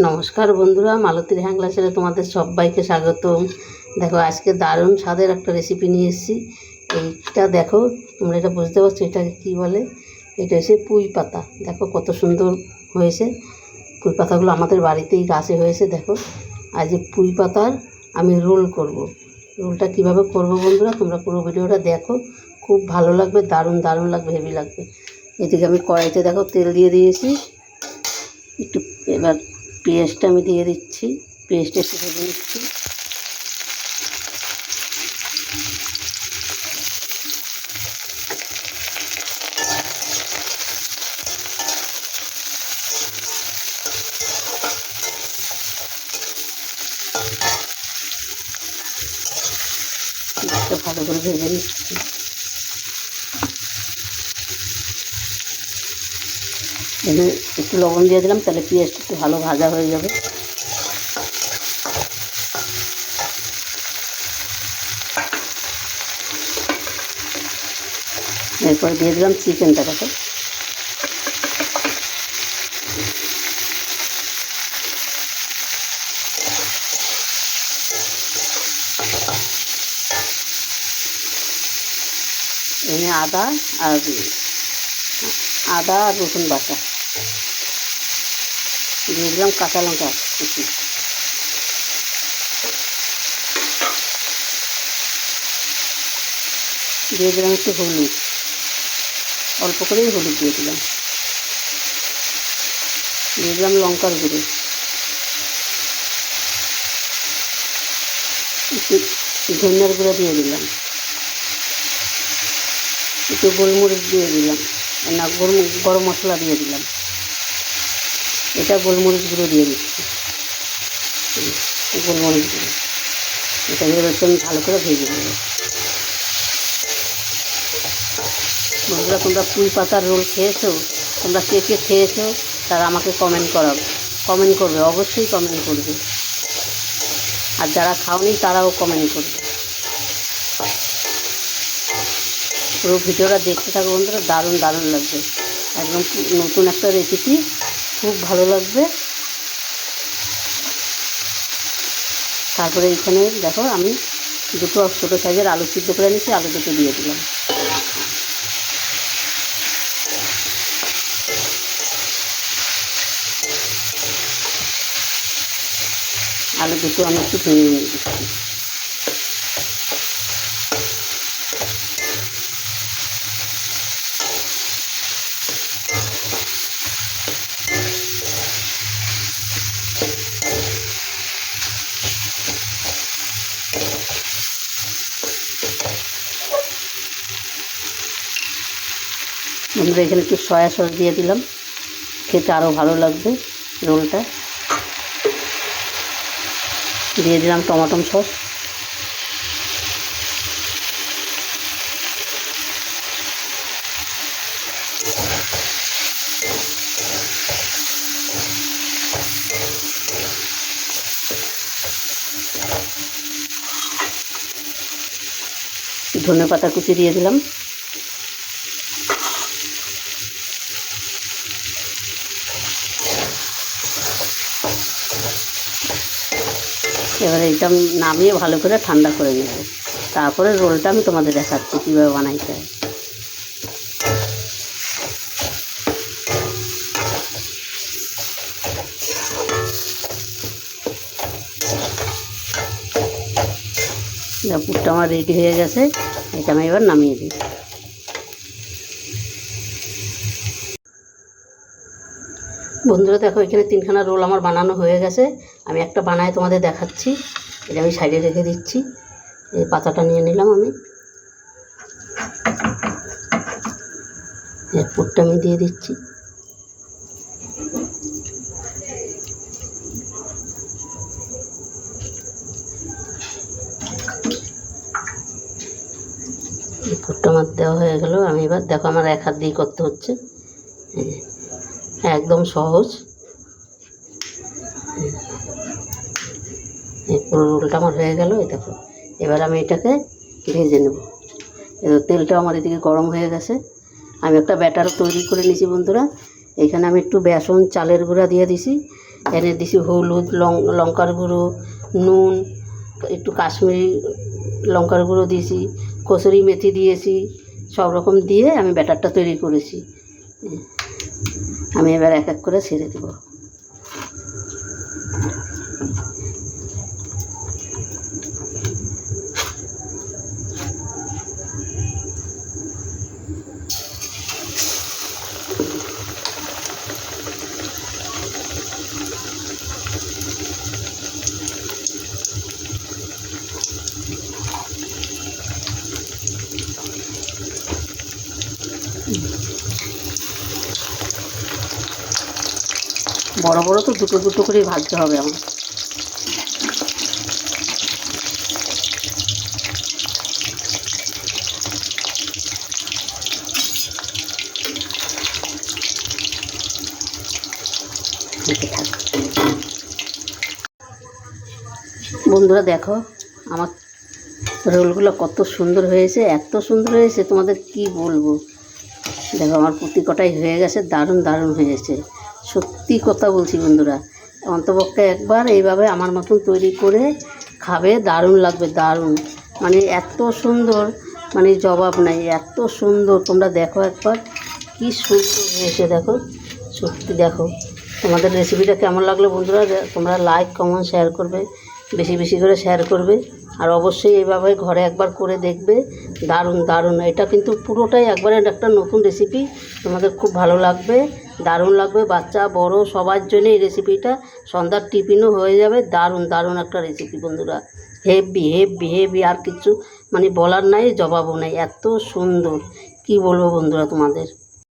নমস্কার বন্ধুরা, মালতীর হ্যাংলা ছেলে তোমাদের সবাইকে স্বাগতম। দেখো, আজকে দারুণ স্বাদের একটা রেসিপি নিয়ে এসেছি। এইটা দেখো, তোমরা এটা বুঝতে পারছ, এটাকে কী বলে? এটা হচ্ছে পুঁই পাতা। দেখো, কত সুন্দর হয়েছে। পুঁই পাতাগুলো আমাদের বাড়িতেই গাছে হয়েছে, দেখো। আজ এই পুঁই পাতার আমি রোল করব। রোলটা কীভাবে করব বন্ধুরা, তোমরা পুরো ভিডিওটা দেখো। খুব ভালো লাগবে, দারুণ দারুণ লাগবে, হেভি লাগবে। এদিকে আমি কড়াইতে, দেখো, তেল দিয়ে দিয়েছি। একটু এবার পেঁয়াজটা আমি দিয়ে দিচ্ছি পেঁয়াজটা একটু ভেজে নিচ্ছি। ভালো করে ভেজে নিচ্ছি। এখানে একটু লবণ দিয়ে দিলাম, তাহলে পেঁয়াজটা একটু ভালো ভাজা হয়ে যাবে। এরপর দিয়ে দিলাম চিকেনটা কত এখানে আদা আর আদা আর রসুন বাটা। দিয়ে কাঁচা লঙ্কা কুচি। দিয়ে দিলাম একটু হলুদ। অল্প করেই হলুদ দিয়ে দিলাম। দিয়ে দিলাম লঙ্কার গুঁড়ো। একটু ধনিয়ার গুঁড়ো দিয়ে দিলাম। একটু গোলমরিচ দিয়ে দিলাম। না, গরম গরম মশলা দিয়ে দিলাম। এটা গোলমরিচ গুঁড়ো দিয়ে দিচ্ছি। গোলমরিচ গুঁড়ো। এটা দিয়ে আমি ভালো করে ভেজে নেব। বন্ধুরা, তোমরা পুঁই পাতার রোল খেয়েছো? তোমরা কে কে খেয়েছো? তারা আমাকে কমেন্ট করাবে কমেন্ট করবে, অবশ্যই কমেন্ট করবে। আর যারা খাওনি, তারাও কমেন্ট করবে। পুরো ভিডিওটা দেখতে থাকো বন্ধুরা, দারুণ দারুণ লাগবে। একদম নতুন একটা রেসিপি খুব ভালো লাগবে। তারপরে এখানে দেখো আমি দুটো ছোটো সাইজের আলু সিদ্ধ করে নিয়েছি আলু দুটো দিয়ে দিলাম। আলু দুটো আমি একটু ভেঙে নিয়ে দিচ্ছি আমরা এখানে একটু সয়া সস দিয়ে দিলাম। খেতে আরও ভালো লাগবে রোলটা। দিয়ে দিলাম টমাটো সস। ধনে পাতা কুচি দিয়ে দিলাম। এবারে এটা নামিয়ে ভালো করে ঠান্ডা করে নেব। তারপরে রোলটা আমি তোমাদের দেখাচ্ছি কীভাবে বানাইতে হয়। পুরটা আমার রেডি হয়ে গেছে, এটা আমি এবার নামিয়ে দিই। বন্ধুরা দেখো এখানে তিনখানা রোল আমার বানানো হয়ে গেছে। আমি একটা বানায় তোমাদের দেখাচ্ছি। এটা আমি সাইডে রেখে দিচ্ছি। এই পাতাটা নিয়ে নিলাম আমি। এর পুরটা আমি দিয়ে দিচ্ছি। এই পুরটা আমার দেওয়া হয়ে গেল। আমি এবার দেখো আমার এক হাত দিয়ে করতে হচ্ছে। এই যে, একদম সহজ। পুরো রোলটা আমার হয়ে গেল, এই দেখো। এবার আমি এটাকে ভেজে নেব। তেলটা আমার এদিকে গরম হয়ে গেছে। আমি একটা ব্যাটার তৈরি করে নিয়েছি বন্ধুরা। এখানে আমি একটু বেসন, চালের গুঁড়া দিয়ে দিছি। এনে দিছি হলুদ, লং, লঙ্কার গুঁড়ো, নুন, একটু কাশ্মীরি লঙ্কার গুঁড়ো দিয়েছি, কসুরি মেথি দিয়েছি, সব রকম দিয়ে আমি ব্যাটারটা তৈরি করেছি। আমি এবার এক এক করে ছেড়ে দেবো। বড় বড় তো দুটো দুটো করেই ভাজতে হবে আমার বন্ধুরা দেখো, আমার রোলগুলো কত সুন্দর হয়েছে, এত সুন্দর হয়েছে, তোমাদের কি বলব? দেখো, আমার প্রতি কটাই হয়ে গেছে, দারুণ দারুণ হয়েছে। সত্যি কথা বলছি বন্ধুরা। অন্তপক্ষে একবার এইভাবে আমার মতন তৈরি করে খাবে, দারুণ লাগবে, দারুণ। মানে এত সুন্দর মানে জবাব নাই, এত সুন্দর। তোমরা দেখো একবার, কি সুন্দর হয়েছে দেখো। সত্যি দেখো, তোমাদের রেসিপিটা কেমন লাগল বন্ধুরা? তোমরা লাইক কমেন্ট শেয়ার করবে। বেশি বেশি করে শেয়ার করবে। আর অবশ্যই এইভাবে ঘরে একবার করে দেখবে। দারুণ দারুণ। এটা কিন্তু পুরোটাই একবারে একটা নতুন রেসিপি তোমাদের খুব ভালো লাগবে, দারুণ লাগবে। বাচ্চা, বড়, সবার জন্য এই রেসিপিটা সন্ধ্যার টিফিনও হয়ে যাবে। দারুণ দারুণ একটা রেসিপি বন্ধুরা। হেভি হেভি হেভি আর কিছু মানে বলার নাই, জবাবও নাই। এত সুন্দর। কি বলব বন্ধুরা তোমাদের?